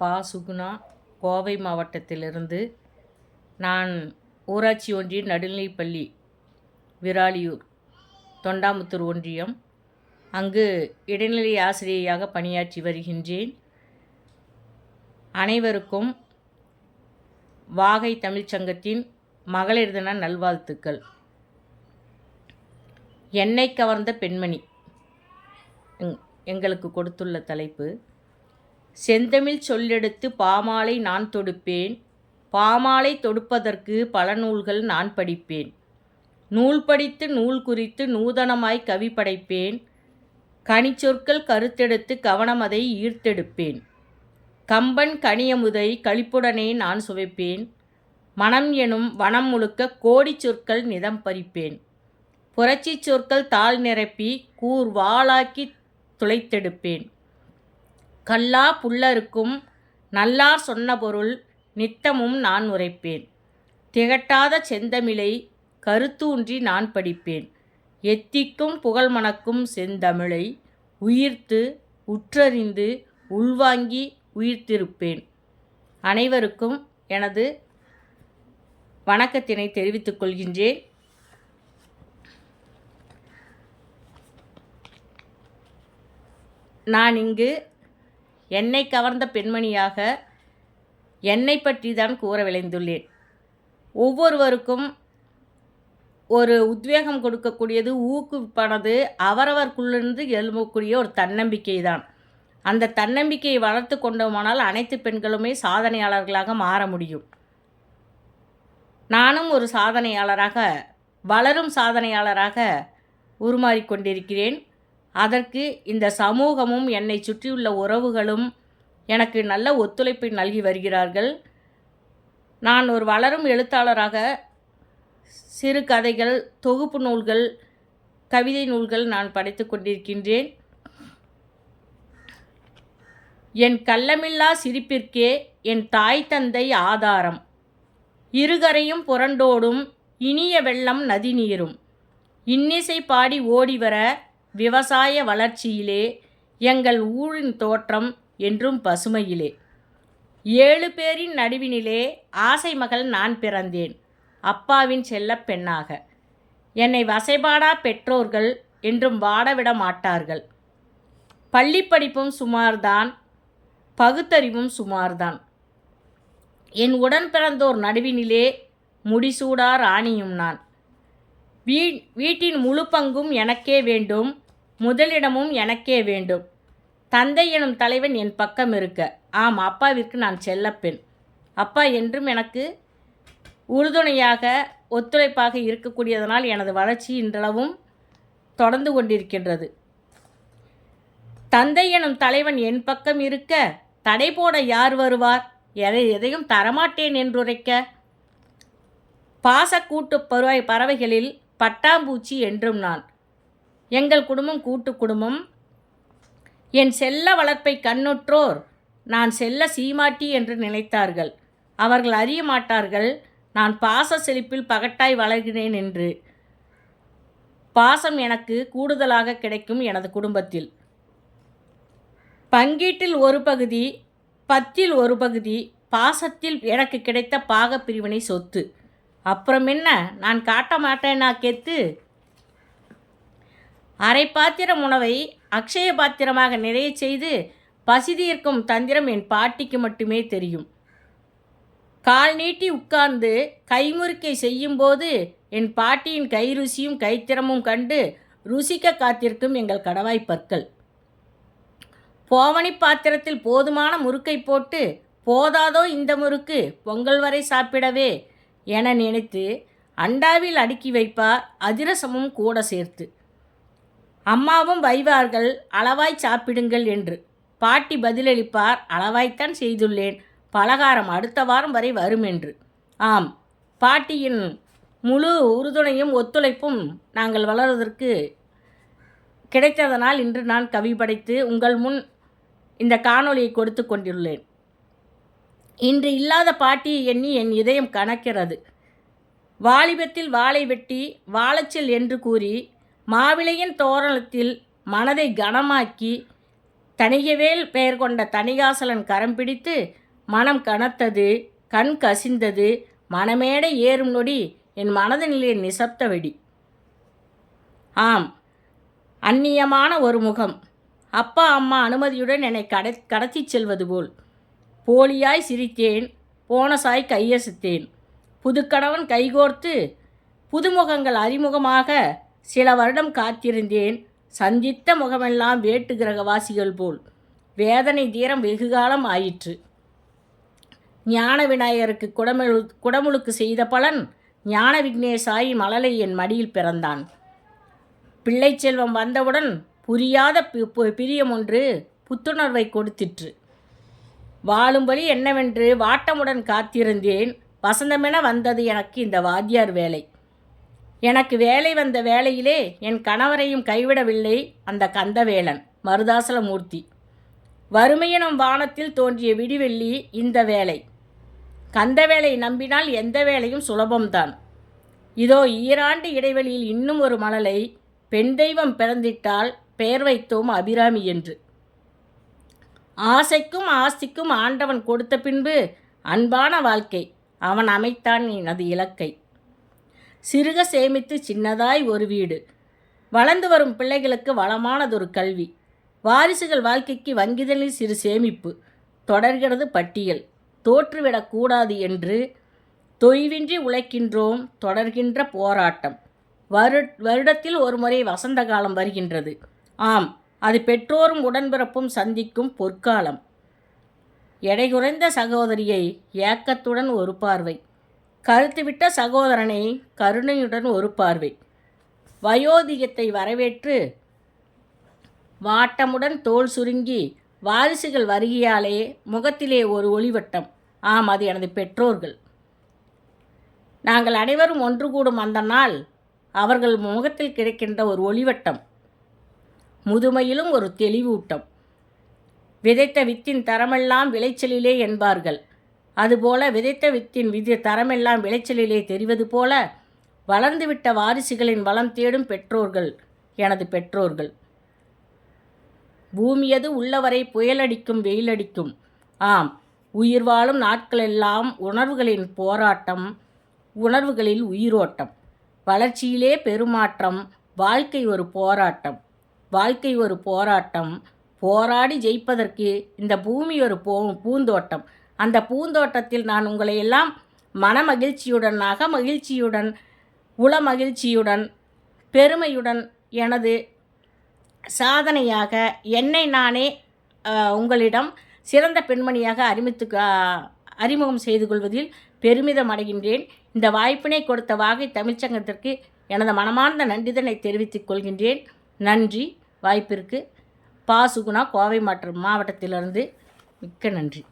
பா சுகுணா கோவை மாவட்டத்திலிருந்து நான் ஊராட்சி ஒன்றிய நடுநிலைப்பள்ளி விராலியூர் தொண்டாமுத்தூர் ஒன்றியம். அங்கு இடைநிலை ஆசிரியையாக பணியாற்றி வருகின்றேன். அனைவருக்கும் வாகை தமிழ்ச் சங்கத்தின் மகளிர் தின நல்வாழ்த்துக்கள். என்னை கவர்ந்த பெண்மணி. எங்- எங்களுக்கு கொடுத்துள்ள தலைப்பு செந்தமிழ் சொல்லெடுத்து பாமாலை நான் தொடுப்பேன். பாமாலை தொடுப்பதற்கு பல நூல்கள் நான் படிப்பேன். நூல் படித்து நூல் குறித்து நூதனமாய் கவி படைப்பேன். கனிச்சொற்கள் கருத்தெடுத்து கவனம் அதை ஈர்த்தெடுப்பேன். கம்பன் கனியமுதை கழிப்புடனே நான் சுவைப்பேன். மனம் எனும் வனம் முழுக்க கோடிச் சொற்கள் நிதம் பறிப்பேன். புரட்சிச் சொற்கள் தாழ் நிரப்பி கூர் வாளாக்கி துளைத்தெடுப்பேன். கல்லா புல்லருக்கும் நல்லார் சொன்ன பொருள் நித்தமும் நான் உரைப்பேன். திகட்டாத செந்தமிழை கருத்தூன்றி நான் படிப்பேன். எத்திக்கும் புகழ் மணக்கும் செந்தமிழை உயிர்த்து உற்றறிந்து உள்வாங்கி உயிர்த்திருப்பேன். அனைவருக்கும் எனது வணக்கத்தினை தெரிவித்துக் கொள்கின்றேன். நான் இங்கு என்னை கவர்ந்த பெண்மணியாக என்னை பற்றி தான் கூற விளைந்துள்ளேன் ஒவ்வொருவருக்கும் ஒரு உத்வேகம் கொடுக்கக்கூடியது ஊக்குவிப்பானது அவரவர்க்குள்ளிருந்து எழும்பக்கூடிய ஒரு தன்னம்பிக்கை தான் அந்த தன்னம்பிக்கையை வளர்த்து கொண்டோமானால் அனைத்து பெண்களுமே சாதனையாளர்களாக மாற முடியும். நானும் ஒரு சாதனையாளராக வளரும் சாதனையாளராக உருமாறிக்கொண்டிருக்கிறேன் அதற்கு இந்த சமூகமும் என்னை சுற்றியுள்ள உறவுகளும் எனக்கு நல்ல ஒத்துழைப்பை நல்கி வருகிறார்கள். நான் ஒரு வளரும் எழுத்தாளராக சிறு கதைகள் தொகுப்பு நூல்கள் கவிதை நூல்கள் நான் படைத்து கொண்டிருக்கின்றேன். என் கள்ளமில்லா சிரிப்பிற்கே என் தாய் தந்தை ஆதாரம். இருகரையும் புரண்டோடும் இனிய வெள்ளம் நதி நீரும் இன்னிசை பாடி ஓடிவர விவசாய வளர்ச்சியிலே எங்கள் ஊரின் தோற்றம் என்றும் பசுமையிலே. ஏழு பேரின் நடுவினிலே ஆசை மகள் நான் பிறந்தேன். அப்பாவின் செல்லப்பெண்ணாக என்னை வசைபாடா பெற்றோர்கள் என்றும் வாடவிட மாட்டார்கள். பள்ளிப்படிப்பும் சுமார்தான் பகுத்தறிவும் சுமார்தான். என் உடன் பிறந்தோர் நடுவினிலே முடிசூடா ராணியும் நான். வீ வீட்டின் முழு பங்கும் எனக்கே வேண்டும். முதலிடமும் எனக்கே வேண்டும். தந்தை எனும் தலைவன் என் பக்கம் இருக்க. ஆம் அப்பாவிற்கு நான் செல்லப்பெண். அப்பா என்றும் எனக்கு உறுதுணையாக ஒத்துழைப்பாக இருக்கக்கூடியதனால் எனது வளர்ச்சி இன்றளவும் தொடர்ந்து கொண்டிருக்கின்றது. தந்தை எனும் தலைவன் என் பக்கம் இருக்க. தடை போட யார் வருவார்? எதை எதையும் தரமாட்டேன் என்றுரைக்க. பாசக்கூட்டு பறவை பறவைகளில் பட்டாம்பூச்சி என்றும் நான். எங்கள் குடும்பம் கூட்டு குடும்பம். என் செல்ல வளர்ப்பை கண்ணுற்றோர் நான் செல்ல சீமாட்டி என்று நினைத்தார்கள். அவர்கள் அறிய மாட்டார்கள் நான் பாச செழிப்பில் பகட்டாய் வளர்கிறேன் என்று. பாசம் எனக்கு கூடுதலாக கிடைக்கும் எனது குடும்பத்தில். பங்கீட்டில் ஒரு பகுதி பத்தில் ஒரு பகுதி பாசத்தில் எனக்கு கிடைத்த பாகப் பிரிவினை சொத்து. அப்புறம் என்ன நான் காட்ட மாட்டேனா கெத்து? அரை பாத்திரம் உணவை அக்ஷய பாத்திரமாக நிறைய செய்து பசி தீர்க்கும் தந்திரம் என் பாட்டிக்கு மட்டுமே தெரியும். கால் நீட்டி உட்கார்ந்து கைமுறுக்கை செய்யும்போது என் பாட்டியின் கை ருசியும் கைத்திறமும் கண்டு ருசிக்க காத்திருக்கும் எங்கள் கடவாய் பற்கள். போவனி பாத்திரத்தில் போதுமான முறுக்கை போட்டு போதாதோ இந்த முறுக்கு பொங்கல் வரை சாப்பிடவே என நினைத்து அண்டாவில் அடுக்கி வைப்பார் அதிரசமும் கூட சேர்த்து. அம்மாவும் வைவார்கள் அளவாய் சாப்பிடுங்கள் என்று. பாட்டி பதிலளிப்பார் அளவாய்த்தான் செய்துள்ளேன் பலகாரம் அடுத்த வாரம் வரை வரும் என்று. ஆம் பாட்டியின் முழு உறுதுணையும் ஒத்துழைப்பும் நாங்கள் வளர்வதற்கு கிடைத்ததனால் இன்று நான் கவி படைத்து உங்கள் முன் இந்த காணொலியை கொடுத்து கொண்டுள்ளேன். இன்று இல்லாத பாட்டியை எண்ணி என் இதயம் கணக்கிறது வாலிபத்தில் வாளை வெட்டி வாழச்சல் என்று கூறி மாவிளையின் தோரணத்தில் மனதை கனமாக்கி தணிகவேல் பெயர் கொண்ட தணிகாசலன் கரம் பிடித்து மனம் கனத்தது கண் கசிந்தது மனமேடை ஏறும் நொடி என் மனதினிலே நிசப்த வெடி. ஆம் அந்நியமான ஒரு முகம். அப்பா அம்மா அனுமதியுடன் என்னை கடை கடத்திச் செல்வது போல். போலியாய் சிரித்தேன் போனசாய் கையசித்தேன். புதுக்கணவன் கைகோர்த்து புதுமுகங்கள் அறிமுகமாக சில வருடம் காத்திருந்தேன். சந்தித்த முகமெல்லாம் வேட்டு கிரகவாசிகள் போல். வேதனை தீரம் வெகுகாலம் ஆயிற்று. ஞான விநாயகருக்கு குடமுழு குடமுழுக்கு செய்த பலன் ஞான விக்னேசாயி மலலை என் மடியில் பிறந்தான். பிள்ளை செல்வம் வந்தவுடன் புரியாத பு- பிரியம் ஒன்று புத்துணர்வை கொடுத்திற்று. வாழும்படி என்னவென்று வாட்டமுடன் காத்திருந்தேன். வசந்தமென வந்தது எனக்கு இந்த வாத்தியார் வேலை. எனக்கு வேலை வந்த வேலையிலே என் கணவரையும் கைவிடவில்லை அந்த கந்தவேலன் மருதாசலமூர்த்தி. வறுமையினம் வானத்தில் தோன்றிய விடிவெள்ளி இந்த வேலை கந்தவேலை நம்பினால் எந்த வேலையும் சுலபம்தான். இதோ ஈராண்டு இடைவெளியில் இன்னும் ஒரு மணலை பெண் தெய்வம் பிறந்திட்டால் பெயர் வைத்தோம் அபிராமி என்று. ஆசைக்கும் ஆஸ்திக்கும் ஆண்டவன் கொடுத்த பின்பு அன்பான வாழ்க்கை அவன் அமைத்தான் எனது இலக்கை. சிறுக சேமித்து சின்னதாய் ஒரு வீடு. வளர்ந்து வரும் பிள்ளைகளுக்கு வளமானதொரு கல்வி. வாரிசுகள் வாழ்க்கைக்கு வங்கிதழில் சிறு சேமிப்பு. தொடர்கிறது பட்டியல். தோற்றுவிடக்கூடாது என்று தொய்வின்றி உழைக்கின்றோம் தொடர்கின்ற போராட்டம். வரு வருடத்தில் ஒரு முறை வசந்த காலம் வருகின்றது. ஆம் அது பெற்றோரும் உடன்பிறப்பும் சந்திக்கும் பொற்காலம். எடை குறைந்த சகோதரியை ஏக்கத்துடன் ஒரு பார்வை. கருத்துவிட்ட சகோதரனை கருணையுடன் ஒரு பார்வை. வயோதிகத்தை வரவேற்று வாட்டமுடன் தோல் சுருங்கி வாரிசுகள் வருகையாலே முகத்திலே ஒரு ஒளிவட்டம். ஆம் அது எனது பெற்றோர்கள். நாங்கள் அனைவரும் ஒன்று கூடும் அந்த நாள் அவர்கள் முகத்தில் கிடைக்கின்ற ஒரு ஒளிவட்டம். முதுமையிலும் ஒரு தெளிவூட்டம். விதைத்த வித்தின் தரமெல்லாம் விளைச்சலிலே என்பார்கள். அதுபோல விதைத்த வித்தின் விதி தரமெல்லாம் விளைச்சலிலே தெரிவது போல வளர்ந்துவிட்ட வாரிசுகளின் வளம் தேடும் பெற்றோர்கள் எனது பெற்றோர்கள். பூமியது உள்ளவரை புயலடிக்கும் வெயிலடிக்கும். ஆம் உயிர் வாழும் நாட்களெல்லாம் உணர்வுகளின் போராட்டம் உணர்வுகளில் உயிரோட்டம். வளர்ச்சியிலே பெருமாற்றம் வாழ்க்கை ஒரு போராட்டம். வாழ்க்கை ஒரு போராட்டம். போராடி ஜெயிப்பதற்கு இந்த பூமி ஒரு போ பூந்தோட்டம். அந்த பூந்தோட்டத்தில் நான் உங்களை எல்லாம் மனமகிழ்ச்சியுடன் நக மகிழ்ச்சியுடன் உள மகிழ்ச்சியுடன் பெருமையுடன் எனது சாதனையாக என்னை நானே உங்களிடம் சிறந்த பெண்மணியாக அறிமித்து அறிமுகம் செய்து கொள்வதில் பெருமிதம் அடைகின்றேன். இந்த வாய்ப்பினை கொடுத்த வாகை தமிழ்ச்சங்கத்திற்கு எனது மனமார்ந்த நன்றிதனை தெரிவித்துக் கொள்கின்றேன். நன்றி. வாய்ப்பிற்கு பா. சுகுணா கோவை மற்றும் மாவட்டத்திலிருந்து மிக்க நன்றி.